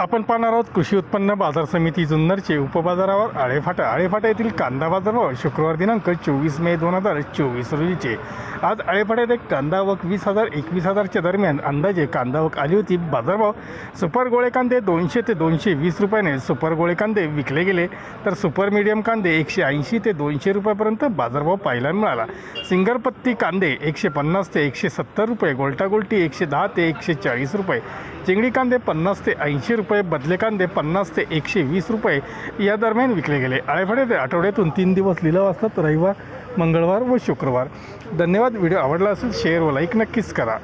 आपण पाहणार आहोत कृषी उत्पन्न बाजार समिती जुन्नरचे उपबाजारावर आळेफाटा आळेफाटा येथील कांदा बाजारभाव शुक्रवार दिनांक चोवीस मे दोन हजार चोवीस रोजीचे. आज आळेफाट्यात एक कांदा वक वीस हजार एकवीस हजारच्या दरम्यान अंदाजे कांदा वक आली होती. बाजारभाव सुपर गोळे कांदे दोनशे ते दोनशे वीस रुपयाने सुपर गोळे कांदे विकले गेले. तर सुपर मीडियम कांदे एकशे ऐंशी ते दोनशे रुपयापर्यंत बाजारभाव पाहायला मिळाला. सिंगर पत्ती कांदे एकशे पन्नास ते एकशे सत्तर रुपये गोलटागोल्टी एकशे दहा ते एकशे चाळीस रुपये चिंगडी कांदे पन्नास ते ऐंशी रुपये बदले कांदे पन्नास ते एकशे वीस रुपये या दरम्यान विकले गेले. आळेफाटे आठवड्यातून तीन दिवस लिलाव असतात रविवार मंगळवार व शुक्रवार. धन्यवाद व्हिडिओ आवडला असेल शेअर व लाईक नक्कीच करा.